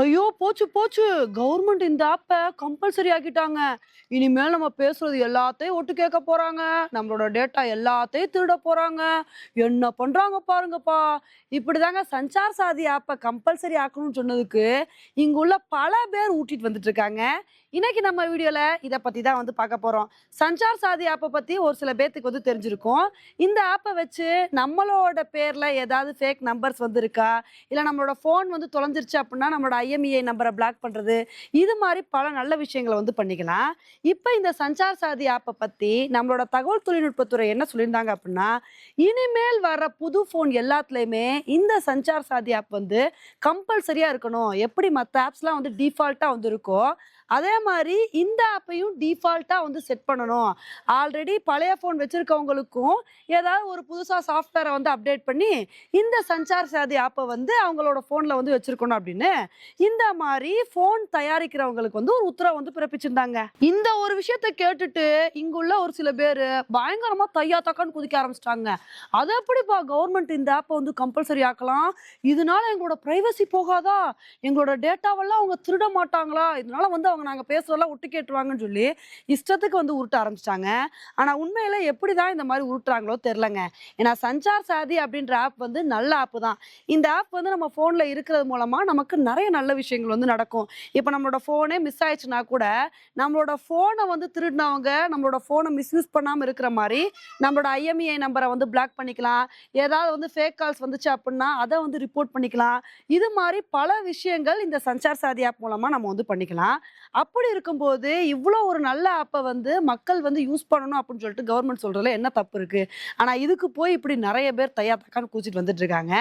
ஐயோ போச்சு போச்சு. கவர்மெண்ட் இந்த ஆப்பை கம்பல்சரி ஆக்கிட்டாங்க. இனிமேல் நம்ம பேசுறது எல்லாத்தையும் ஒட்டு கேட்க போறாங்க. நம்மளோட டேட்டா எல்லாத்தையும் திருட போறாங்க. என்ன பண்றாங்க பாருங்கப்பா. இப்படிதாங்க சஞ்சார் சாதி ஆப்பை கம்பல்சரி ஆக்கணும்னு சொன்னதுக்கு இங்க உள்ள பல பேர் ஊட்டிட்டு வந்துட்டு இருக்காங்க. இன்னைக்கு நம்ம வீடியோல இதை பத்தி தான் வந்து பார்க்க போறோம். சஞ்சார் சாதி ஆப்பை பத்தி ஒரு சில பேர்த்துக்கு வந்து தெரிஞ்சிருக்கும். இந்த ஆப்பை வச்சு நம்மளோட பேர்ல ஏதாவது ஃபேக் நம்பர்ஸ் வந்திருக்கா? இல்லை நம்மளோட ஃபோன் வந்து தொலைஞ்சிருச்சு அப்படின்னா நம்மளோட ஐஎம்இஐ நம்பரை பிளாக் பண்ணுறது இது மாதிரி பல நல்ல விஷயங்களை வந்து பண்ணிக்கலாம். இப்போ இந்த சஞ்சார் சாதி ஆப்பை பற்றி நம்மளோட தகவல் தொழில்நுட்பத்துறை என்ன சொல்லியிருந்தாங்க அப்படின்னா இனிமேல் வர புது ஃபோன் எல்லாத்துலேயுமே இந்த சஞ்சார் சாதி ஆப் வந்து கம்பல்சரியாக இருக்கணும். எப்படி மற்ற ஆப்ஸ்லாம் வந்து டிஃபால்ட்டாக வந்து இருக்கோ அதே மாதிரி இந்த ஆப்பையும் டிஃபால்ட்டாக வந்து செட் பண்ணணும். ஆல்ரெடி பழைய ஃபோன் வச்சுருக்கவங்களுக்கும் ஏதாவது ஒரு புதுசாக சாஃப்ட்வேரை வந்து அப்டேட் பண்ணி இந்த சஞ்சார் சாதி ஆப்பை வந்து அவங்களோட ஃபோனில் வந்து வச்சுருக்கணும் அப்படின்னு இந்த மாதிரி ஃபோன் தயாரிக்கிறவங்களுக்கு வந்து ஒரு உத்தரவு வந்து பிறப்பிச்சிருந்தாங்க. இந்த ஒரு விஷயத்த கேட்டுட்டு இங்குள்ள ஒரு சில பேர் பயங்கரமாக தையா தக்கான்னு குதிக்க ஆரம்பிச்சிட்டாங்க. அதை எப்படிப்பா கவர்மெண்ட் இந்த ஆப்பை வந்து கம்பல்சரி ஆக்கலாம்? இதனால எங்களோட ப்ரைவசி போகாதா? எங்களோட டேட்டாவெல்லாம் அவங்க திருட மாட்டாங்களா? இதனால வந்து அவங்க நாங்கள் பேசுறதெல்லாம் ஒட்டு கேட்டுருவாங்கன்னு சொல்லி இஷ்டத்துக்கு வந்து உருட்ட ஆரம்பிச்சிட்டாங்க. ஆனால் உண்மையில் எப்படி தான் இந்த மாதிரி உருட்டுறாங்களோ தெரிலங்க ஏன்னா சஞ்சார் சாதி அப்படின்ற ஆப் வந்து நல்ல ஆப் தான். இந்த ஆப் வந்து நம்ம ஃபோனில் இருக்கிறது மூலமாக நமக்கு நிறைய நல்ல விஷயங்கள் வந்து நடக்கும். இப்போ நம்மளோட ஃபோனே மிஸ் ஆயிடுச்சுன்னா கூட நம்மளோட ஃபோனை வந்து திருடினவங்க நம்மளோட ஃபோனை மிஸ்யூஸ் பண்ணாமல் இருக்கிற மாதிரி நம்மளோட ஐஎம்இஐ நம்பரை வந்து பிளாக் பண்ணிக்கலாம். ஏதாவது வந்து ஃபேக் கால்ஸ் வந்துச்சு அப்படின்னா அதை வந்து ரிப்போர்ட் பண்ணிக்கலாம். இது மாதிரி பல விஷயங்கள் இந்த சஞ்சார் சாதி ஆப் மூலமாக நம்ம வந்து பண்ணிக்கலாம். அப்படி இருக்கும்போது இவ்வளோ ஒரு நல்ல ஆப்பை வந்து மக்கள் வந்து யூஸ் பண்ணணும் அப்படின்னு சொல்லிட்டு கவர்மெண்ட் சொல்கிறதுல என்ன தப்பு இருக்குது ஆனால் இதுக்கு போய் இப்படி நிறைய பேர் தையா தக்கான்னு கூச்சிட்டு வந்துட்டு இருக்காங்க.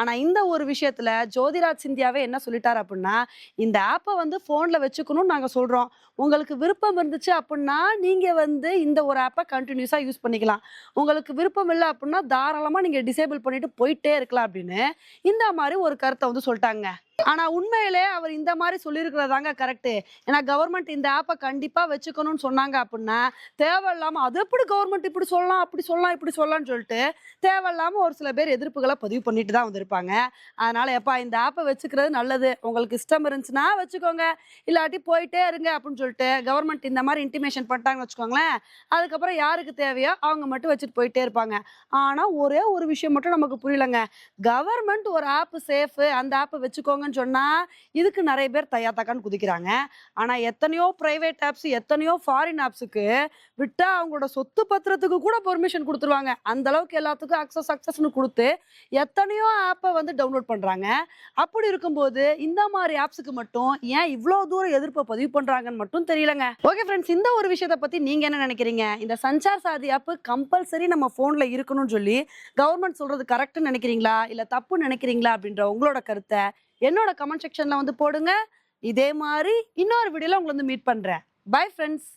ஆனால் இந்த ஒரு விஷயத்தில் ஜோதிராஜ் சிந்தியாவே என்ன சொல்லிட்டார் அப்படின்னா இந்த ஆப்பை வந்து ஃபோனில் வச்சுக்கணும்னு நாங்கள் சொல்கிறோம் உங்களுக்கு விருப்பம் இருந்துச்சு அப்படின்னா நீங்கள் வந்து இந்த ஒரு ஆப்பை கண்டினியூஸாக யூஸ் பண்ணிக்கலாம். உங்களுக்கு விருப்பம் இல்லை அப்படின்னா தாராளமாக நீங்கள் டிசேபிள் பண்ணிட்டு போயிட்டே இருக்கலாம் அப்படின்னு இந்த மாதிரி ஒரு கருத்தை வந்து சொல்லிட்டாங்க. ஆனா உண்மையிலே அவர் இந்த மாதிரி சொல்லியிருக்கிறதாங்க கரெக்ட் ஏன்னா கவர்மெண்ட் இந்த ஆப்பை கண்டிப்பா வச்சுக்கணும்னு சொன்னாங்க அப்படின்னா தேவையில்லாம அது எப்படி கவர்மெண்ட் இப்படி சொல்லலாம் அப்படி சொல்லலாம் இப்படி சொல்லலாம்னு சொல்லிட்டு தேவையில்லாம ஒரு சில பேர் எதிர்ப்புகளை பதிவு பண்ணிட்டு தான் வந்திருப்பாங்க. அதனால எப்பா இந்த ஆப்பை வச்சுக்கிறது நல்லது. உங்களுக்கு இஷ்டம் இருந்துச்சுன்னா வச்சுக்கோங்க. இல்லாட்டி போயிட்டே இருங்க அப்படின்னு சொல்லிட்டு கவர்மெண்ட் இந்த மாதிரி இன்டிமேஷன் பண்ணிட்டாங்கன்னு வச்சுக்கோங்களேன் அதுக்கப்புறம் யாருக்கு தேவையோ அவங்க மட்டும் வச்சுட்டு போயிட்டே இருப்பாங்க. ஆனா ஒரே ஒரு விஷயம் மட்டும் நமக்கு புரியலங்க. கவர்மெண்ட் ஒரு ஆப் சேஃப் அந்த ஆப்பை வச்சுக்கோங்க வச்சுக்கோங்கன்னு சொன்னா இதுக்கு நிறைய பேர் தையா தக்கான்னு குதிக்கிறாங்க. ஆனா எத்தனையோ ப்ரைவேட் ஆப்ஸ் எத்தனையோ ஃபாரின் ஆப்ஸுக்கு விட்டால் அவங்களோட சொத்து பத்திரத்துக்கு கூட பெர்மிஷன் கொடுத்துருவாங்க. அந்த அளவுக்கு எல்லாத்துக்கும் அக்சஸ் அக்சஸ்னு கொடுத்து எத்தனையோ ஆப்பை வந்து டவுன்லோட் பண்றாங்க. அப்படி இருக்கும்போது இந்த மாதிரி ஆப்ஸுக்கு மட்டும் ஏன் இவ்வளோ தூரம் எதிர்ப்பை பதிவு பண்ணுறாங்கன்னு மட்டும் தெரியலங்க. ஓகே ஃப்ரெண்ட்ஸ் இந்த ஒரு விஷயத்தை பற்றி நீங்கள் என்ன நினைக்கிறீங்க? இந்த சஞ்சார் சாதி ஆப் கம்பல்சரி நம்ம ஃபோனில் இருக்கணும்னு சொல்லி கவர்மெண்ட் சொல்கிறது கரெக்டுன்னு நினைக்கிறீங்களா? இல்லை தப்பு நினைக்கிறீங்களா? அப்படின்ற உங்களோட கருத்தை என்னோட கமெண்ட் செக்ஷன்ல வந்து போடுங்க. இதே மாதிரி இன்னொரு வீடியோல உங்களை வந்து மீட் பண்றேன். Bye friends